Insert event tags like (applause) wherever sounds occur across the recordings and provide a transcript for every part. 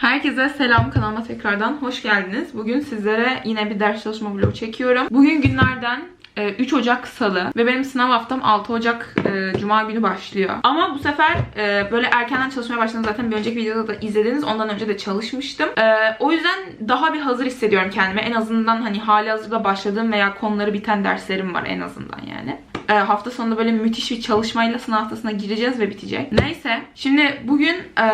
Herkese selam kanalıma tekrardan hoş geldiniz. Bugün sizlere yine bir ders çalışma vlogu çekiyorum. Bugün günlerden e, 3 Ocak Salı ve benim sınav haftam 6 Ocak e, Cuma günü başlıyor. Ama bu sefer e, böyle erkenden çalışmaya başladım. Zaten bir önceki videoda da izlediniz. Ondan önce de çalışmıştım. E, o yüzden daha bir hazır hissediyorum kendime. En azından hani hali hazırda başladığım veya konuları biten derslerim var en azından yani. E, hafta sonunda böyle müthiş bir çalışmayla sınav haftasına gireceğiz ve bitecek. Neyse. Şimdi bugün e,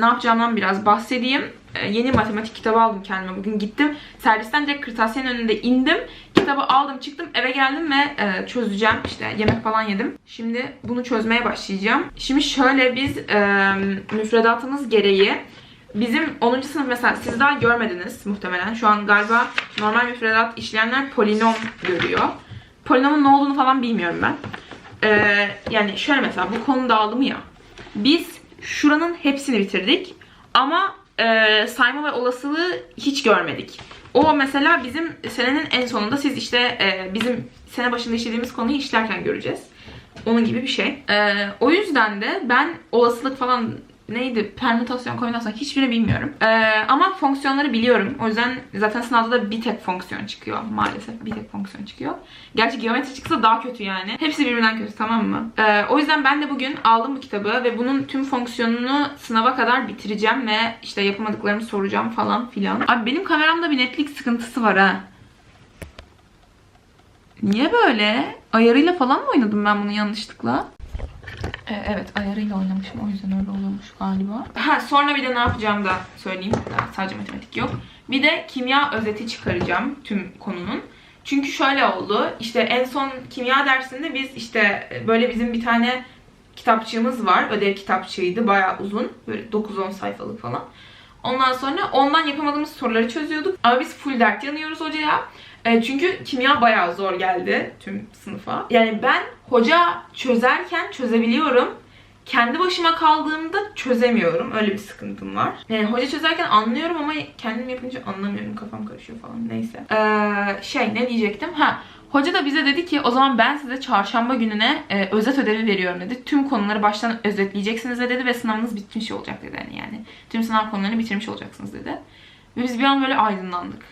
ne yapacağımdan biraz bahsedeyim. E, yeni matematik kitabı aldım kendime. Bugün gittim. Servisten direkt kırtasiyenin önünde indim. Kitabı aldım çıktım eve geldim ve e, çözeceğim. İşte yemek falan yedim. Şimdi bunu çözmeye başlayacağım. Şimdi şöyle biz e, müfredatımız gereği Bizim 10. sınıf mesela siz daha görmediniz muhtemelen. Şu an galiba normal müfredat işleyenler polinom görüyor. Polinomun ne olduğunu falan bilmiyorum ben. Ee, yani şöyle mesela bu konu dağılımı ya. Biz şuranın hepsini bitirdik. Ama e, sayma ve olasılığı hiç görmedik. O mesela bizim senenin en sonunda siz işte e, bizim sene başında işlediğimiz konuyu işlerken göreceğiz. Onun gibi bir şey. Ee, o yüzden de ben olasılık falan neydi permütasyon kombinasyon hiçbirini bilmiyorum. Ee, ama fonksiyonları biliyorum. O yüzden zaten sınavda da bir tek fonksiyon çıkıyor maalesef. Bir tek fonksiyon çıkıyor. Gerçi geometri çıksa daha kötü yani. Hepsi birbirinden kötü tamam mı? Ee, o yüzden ben de bugün aldım bu kitabı ve bunun tüm fonksiyonunu sınava kadar bitireceğim ve işte yapamadıklarımı soracağım falan filan. Abi benim kameramda bir netlik sıkıntısı var ha. Niye böyle? Ayarıyla falan mı oynadım ben bunu yanlışlıkla? E, evet ayarıyla oynamışım o yüzden öyle oluyormuş galiba. Ha sonra bir de ne yapacağım da söyleyeyim. Daha sadece matematik yok. Bir de kimya özeti çıkaracağım tüm konunun. Çünkü şöyle oldu. İşte en son kimya dersinde biz işte böyle bizim bir tane kitapçığımız var. Ödev kitapçığıydı. Bayağı uzun. Böyle 9-10 sayfalık falan. Ondan sonra ondan yapamadığımız soruları çözüyorduk. Ama biz full dert yanıyoruz hocaya. E, çünkü kimya bayağı zor geldi tüm sınıfa. Yani ben hoca çözerken çözebiliyorum. Kendi başıma kaldığımda çözemiyorum. Öyle bir sıkıntım var. Yani hoca çözerken anlıyorum ama kendim yapınca anlamıyorum. Kafam karışıyor falan. Neyse. Ee, şey ne diyecektim? Ha Hoca da bize dedi ki o zaman ben size çarşamba gününe e, özet ödevi veriyorum dedi. Tüm konuları baştan özetleyeceksiniz de dedi ve sınavınız bitmiş olacak dedi yani. Tüm sınav konularını bitirmiş olacaksınız dedi. Ve biz bir an böyle aydınlandık.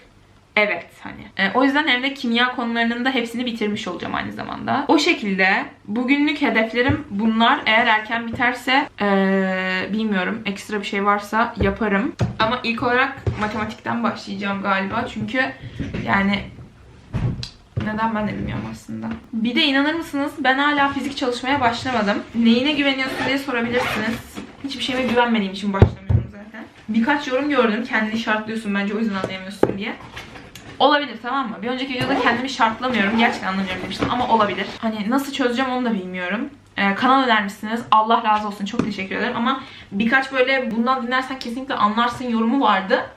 Evet hani. E, o yüzden evde kimya konularının da hepsini bitirmiş olacağım aynı zamanda. O şekilde bugünlük hedeflerim bunlar. Eğer erken biterse e, bilmiyorum ekstra bir şey varsa yaparım. Ama ilk olarak matematikten başlayacağım galiba. Çünkü yani neden ben de bilmiyorum aslında. Bir de inanır mısınız ben hala fizik çalışmaya başlamadım. Neyine güveniyorsun diye sorabilirsiniz. Hiçbir şeyime güvenmediğim için başlamıyorum zaten. Birkaç yorum gördüm kendini şartlıyorsun bence o yüzden anlayamıyorsun diye. Olabilir tamam mı? Bir önceki videoda kendimi şartlamıyorum. Gerçekten anlamıyorum demiştim ama olabilir. Hani nasıl çözeceğim onu da bilmiyorum. Ee, kanal önermişsiniz. Allah razı olsun. Çok teşekkür ederim. Ama birkaç böyle bundan dinlersen kesinlikle anlarsın yorumu vardı.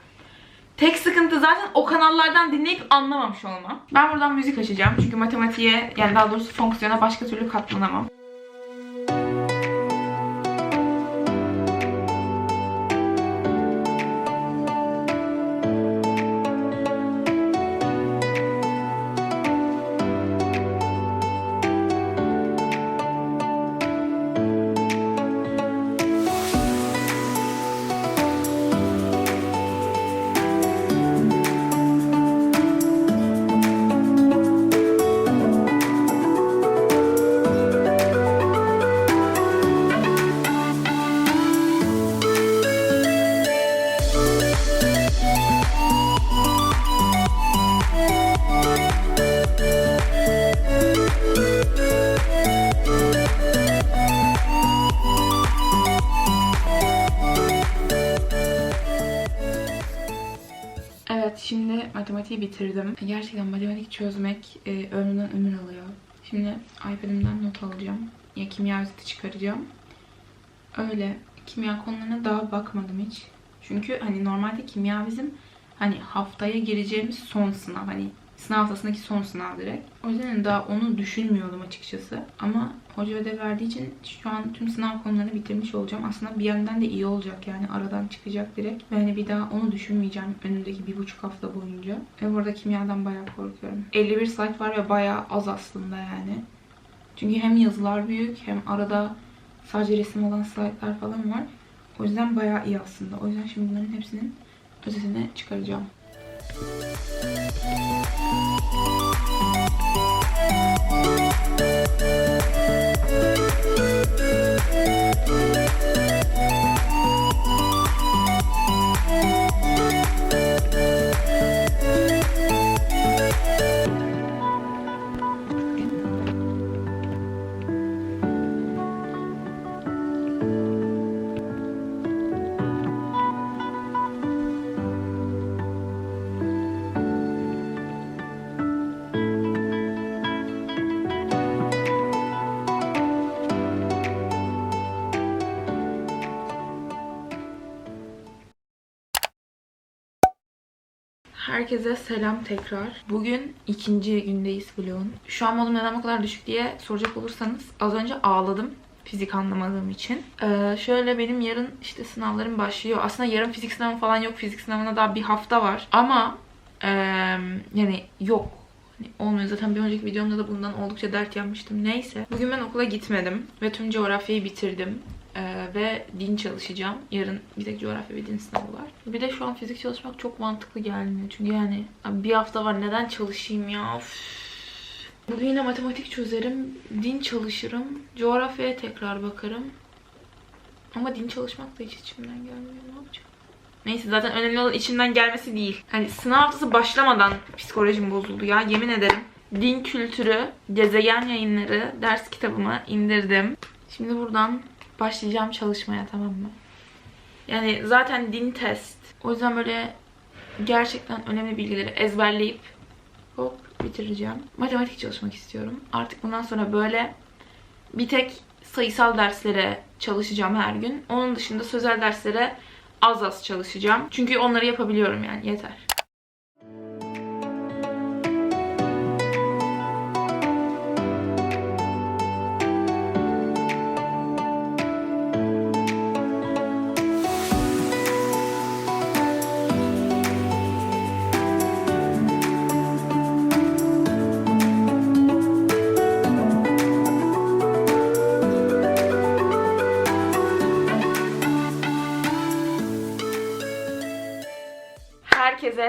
Tek sıkıntı zaten o kanallardan dinleyip anlamamış olmam. Ben buradan müzik açacağım. Çünkü matematiğe yani daha doğrusu fonksiyona başka türlü katlanamam. Matematiği bitirdim. Gerçekten matematik çözmek e, ömrümden ömür alıyor. Şimdi iPad'imden not alacağım. Ya kimya özeti çıkaracağım. Öyle. Kimya konularına daha bakmadım hiç. Çünkü hani normalde kimya bizim hani haftaya gireceğimiz son sınav. Hani sınav haftasındaki son sınav direkt. O yüzden daha onu düşünmüyordum açıkçası. Ama hoca ödev verdiği için şu an tüm sınav konularını bitirmiş olacağım. Aslında bir yandan da iyi olacak yani aradan çıkacak direkt. Ve hani bir daha onu düşünmeyeceğim önümdeki bir buçuk hafta boyunca. Ve burada kimyadan bayağı korkuyorum. 51 slide var ve bayağı az aslında yani. Çünkü hem yazılar büyük hem arada sadece resim olan slaytlar falan var. O yüzden bayağı iyi aslında. O yüzden şimdi bunların hepsinin ötesini çıkaracağım. thank you Herkese selam tekrar. Bugün ikinci gündeyiz vlogun. Şu an modum neden bu kadar düşük diye soracak olursanız az önce ağladım fizik anlamadığım için. Ee, şöyle benim yarın işte sınavlarım başlıyor. Aslında yarın fizik sınavı falan yok. Fizik sınavına daha bir hafta var. Ama eee, yani yok. Hani olmuyor. Zaten bir önceki videomda da bundan oldukça dert yanmıştım. Neyse. Bugün ben okula gitmedim. Ve tüm coğrafyayı bitirdim. Ee, ve din çalışacağım. Yarın bir tek coğrafya ve din sınavı var. Bir de şu an fizik çalışmak çok mantıklı gelmiyor. Çünkü yani bir hafta var neden çalışayım ya? Üf. Bugün yine matematik çözerim. Din çalışırım. Coğrafyaya tekrar bakarım. Ama din çalışmak da hiç içimden gelmiyor. Ne yapacağım? Neyse zaten önemli olan içimden gelmesi değil. Hani sınav haftası başlamadan psikolojim bozuldu ya. Yemin ederim. Din kültürü, gezegen yayınları, ders kitabımı indirdim. Şimdi buradan başlayacağım çalışmaya tamam mı? Yani zaten din test. O yüzden böyle gerçekten önemli bilgileri ezberleyip hop bitireceğim. Matematik çalışmak istiyorum. Artık bundan sonra böyle bir tek sayısal derslere çalışacağım her gün. Onun dışında sözel derslere az az çalışacağım. Çünkü onları yapabiliyorum yani yeter.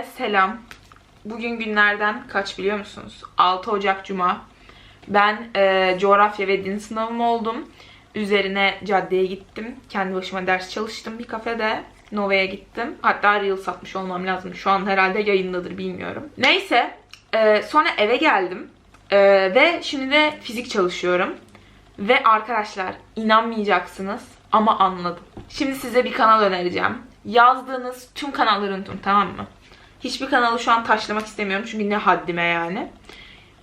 Selam. Bugün günlerden kaç biliyor musunuz? 6 Ocak Cuma. Ben e, coğrafya ve din sınavım oldum. Üzerine caddeye gittim. Kendi başıma ders çalıştım bir kafede. Nova'ya gittim. Hatta Reel satmış olmam lazım. Şu an herhalde yayındadır bilmiyorum. Neyse. e, sonra eve geldim. E, ve şimdi de fizik çalışıyorum. Ve arkadaşlar inanmayacaksınız ama anladım. Şimdi size bir kanal önereceğim. Yazdığınız tüm kanalları unutun tamam mı? Hiçbir kanalı şu an taşlamak istemiyorum çünkü ne haddime yani.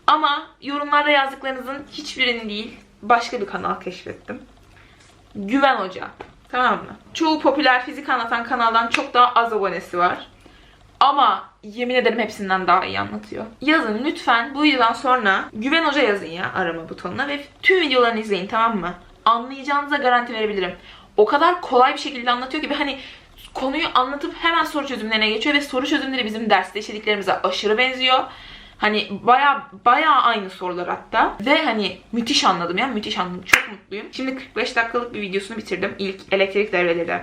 Ama yorumlarda yazdıklarınızın hiçbirini değil başka bir kanal keşfettim. Güven Hoca. Tamam mı? Çoğu popüler fizik anlatan kanaldan çok daha az abonesi var. Ama yemin ederim hepsinden daha iyi anlatıyor. Yazın lütfen bu videodan sonra Güven Hoca yazın ya arama butonuna ve tüm videolarını izleyin tamam mı? Anlayacağınıza garanti verebilirim. O kadar kolay bir şekilde anlatıyor ki hani konuyu anlatıp hemen soru çözümlerine geçiyor ve soru çözümleri bizim derste işlediklerimize aşırı benziyor. Hani baya baya aynı sorular hatta. Ve hani müthiş anladım ya müthiş anladım. Çok mutluyum. Şimdi 45 dakikalık bir videosunu bitirdim. İlk elektrik devreleri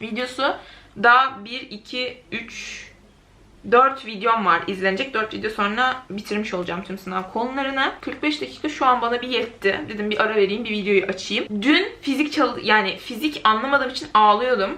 videosu. Daha 1, 2, 3, 4 videom var izlenecek. 4 video sonra bitirmiş olacağım tüm sınav konularını. 45 dakika şu an bana bir yetti. Dedim bir ara vereyim bir videoyu açayım. Dün fizik çal yani fizik anlamadığım için ağlıyordum.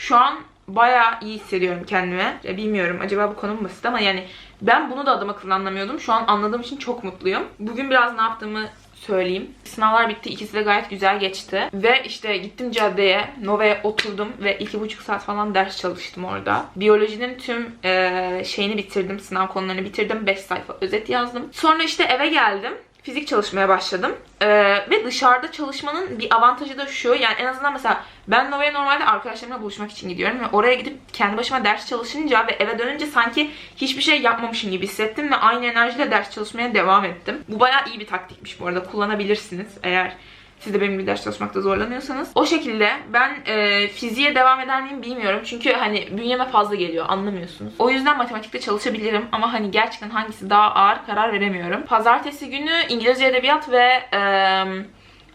Şu an bayağı iyi hissediyorum kendime. Ya bilmiyorum acaba bu konu mu basit ama yani ben bunu da adam akıllı anlamıyordum. Şu an anladığım için çok mutluyum. Bugün biraz ne yaptığımı söyleyeyim. Sınavlar bitti. İkisi de gayet güzel geçti. Ve işte gittim caddeye, Nova'ya oturdum ve iki buçuk saat falan ders çalıştım orada. Biyolojinin tüm eee, şeyini bitirdim. Sınav konularını bitirdim. 5 sayfa özet yazdım. Sonra işte eve geldim. Fizik çalışmaya başladım. Ee, ve dışarıda çalışmanın bir avantajı da şu. Yani en azından mesela ben Nova'ya normalde arkadaşlarımla buluşmak için gidiyorum. Ve oraya gidip kendi başıma ders çalışınca ve eve dönünce sanki hiçbir şey yapmamışım gibi hissettim. Ve aynı enerjiyle ders çalışmaya devam ettim. Bu bayağı iyi bir taktikmiş bu arada. Kullanabilirsiniz eğer siz de benim gibi ders çalışmakta zorlanıyorsanız. O şekilde ben e, fiziğe devam eder miyim bilmiyorum. Çünkü hani bünyeme fazla geliyor anlamıyorsunuz. O yüzden matematikte çalışabilirim ama hani gerçekten hangisi daha ağır karar veremiyorum. Pazartesi günü İngilizce edebiyat ve e,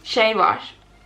şey var.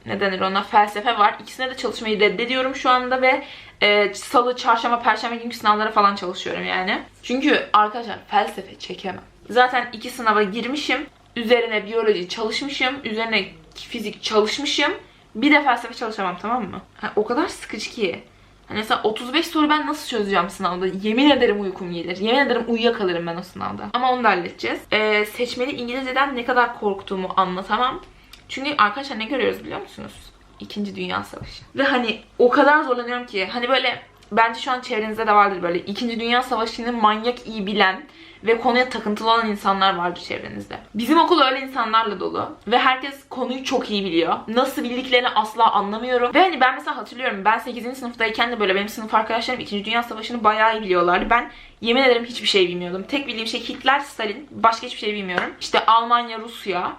ne denir ona felsefe var. İkisine de çalışmayı reddediyorum şu anda ve e, salı, çarşamba, perşembe günkü sınavlara falan çalışıyorum yani. Çünkü arkadaşlar felsefe çekemem. Zaten iki sınava girmişim. Üzerine biyoloji çalışmışım. Üzerine fizik çalışmışım. Bir de felsefe çalışamam tamam mı? Ha, o kadar sıkıcı ki. Hani mesela 35 soru ben nasıl çözeceğim sınavda? Yemin ederim uykum gelir. Yemin ederim uyuyakalırım ben o sınavda. Ama onu da halledeceğiz. Ee, seçmeli İngilizceden ne kadar korktuğumu anlatamam. Çünkü arkadaşlar ne görüyoruz biliyor musunuz? İkinci Dünya Savaşı. Ve hani o kadar zorlanıyorum ki hani böyle bence şu an çevrenizde de vardır böyle İkinci Dünya Savaşı'nı manyak iyi bilen ve konuya takıntılı olan insanlar vardır çevrenizde. Bizim okul öyle insanlarla dolu ve herkes konuyu çok iyi biliyor. Nasıl bildiklerini asla anlamıyorum. Ve hani ben mesela hatırlıyorum ben 8. sınıftayken de böyle benim sınıf arkadaşlarım 2. Dünya Savaşı'nı bayağı iyi biliyorlardı. Ben yemin ederim hiçbir şey bilmiyordum. Tek bildiğim şey Hitler, Stalin. Başka hiçbir şey bilmiyorum. İşte Almanya, Rusya.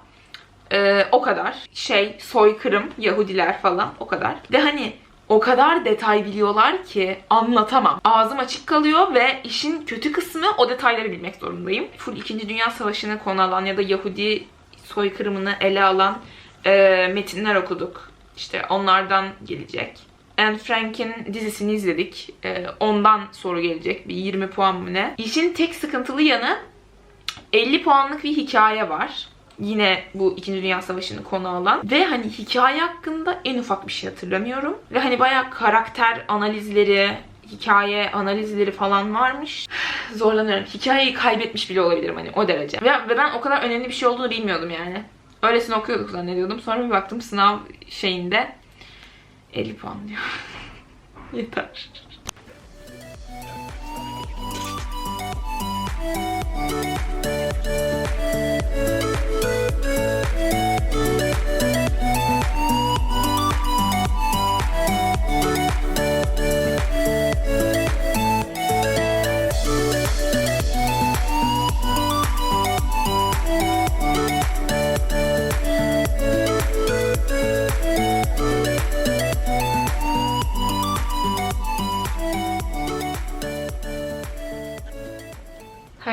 Ee, o kadar. Şey, soykırım, Yahudiler falan o kadar. Ve hani o kadar detay biliyorlar ki anlatamam. Ağzım açık kalıyor ve işin kötü kısmı o detayları bilmek zorundayım. Full 2. Dünya Savaşı'nı konu alan ya da Yahudi soykırımını ele alan e, metinler okuduk. İşte onlardan gelecek. Anne Frank'in dizisini izledik. E, ondan soru gelecek. Bir 20 puan mı ne? İşin tek sıkıntılı yanı 50 puanlık bir hikaye var. Yine bu 2. Dünya Savaşı'nı konu alan. Ve hani hikaye hakkında en ufak bir şey hatırlamıyorum. Ve hani bayağı karakter analizleri, hikaye analizleri falan varmış. (sighs) Zorlanıyorum. Hikayeyi kaybetmiş bile olabilirim hani o derece. Ve, ve ben o kadar önemli bir şey olduğunu bilmiyordum yani. Öylesine okuyorduk zannediyordum. Sonra bir baktım sınav şeyinde 50 puan diyor. (laughs) Yeter.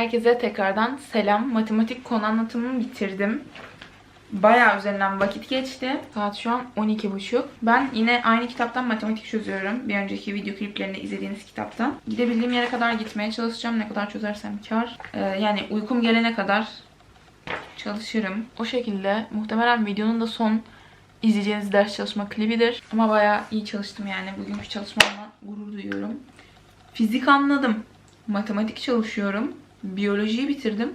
Herkese tekrardan selam. Matematik konu anlatımımı bitirdim. Bayağı üzerinden vakit geçti. Saat şu an 12.30. Ben yine aynı kitaptan matematik çözüyorum. Bir önceki video kliplerinde izlediğiniz kitaptan. Gidebildiğim yere kadar gitmeye çalışacağım. Ne kadar çözersem kar. Ee, yani uykum gelene kadar çalışırım. O şekilde muhtemelen videonun da son izleyeceğiniz ders çalışma klibidir. Ama bayağı iyi çalıştım yani. Bugünkü çalışmamla gurur duyuyorum. Fizik anladım. Matematik çalışıyorum. Biyolojiyi bitirdim.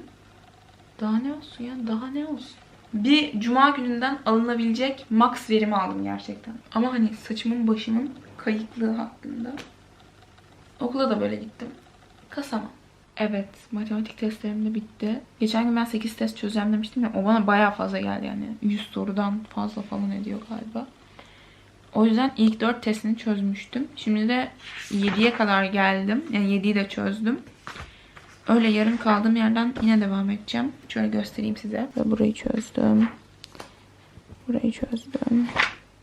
Daha ne olsun ya? Daha ne olsun? Bir cuma gününden alınabilecek max verimi aldım gerçekten. Ama hani saçımın başımın kayıklığı hakkında. Okula da böyle gittim. Kasamam. Evet, matematik testlerim de bitti. Geçen gün ben 8 test çözeceğim demiştim ya. O bana bayağı fazla geldi yani. 100 sorudan fazla falan ediyor galiba. O yüzden ilk 4 testini çözmüştüm. Şimdi de 7'ye kadar geldim. Yani 7'yi de çözdüm. Öyle yarım kaldığım yerden yine devam edeceğim. Şöyle göstereyim size. Burayı çözdüm. Burayı çözdüm.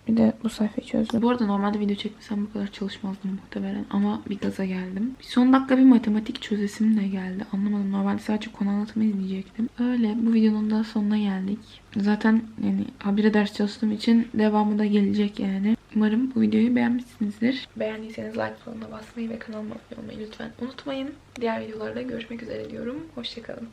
Bir de bu sayfayı çözdüm. Bu arada normalde video çekmesem bu kadar çalışmazdım muhtemelen. Ama bir gaza geldim. Bir son dakika bir matematik çözesim de geldi. Anlamadım. Normalde sadece konu anlatımı izleyecektim. Öyle. Bu videonun da sonuna geldik. Zaten yani habire ders çalıştığım için devamı da gelecek yani. Umarım bu videoyu beğenmişsinizdir. Beğendiyseniz like butonuna basmayı ve kanalıma abone olmayı lütfen unutmayın. Diğer videolarda görüşmek üzere diyorum. Hoşçakalın.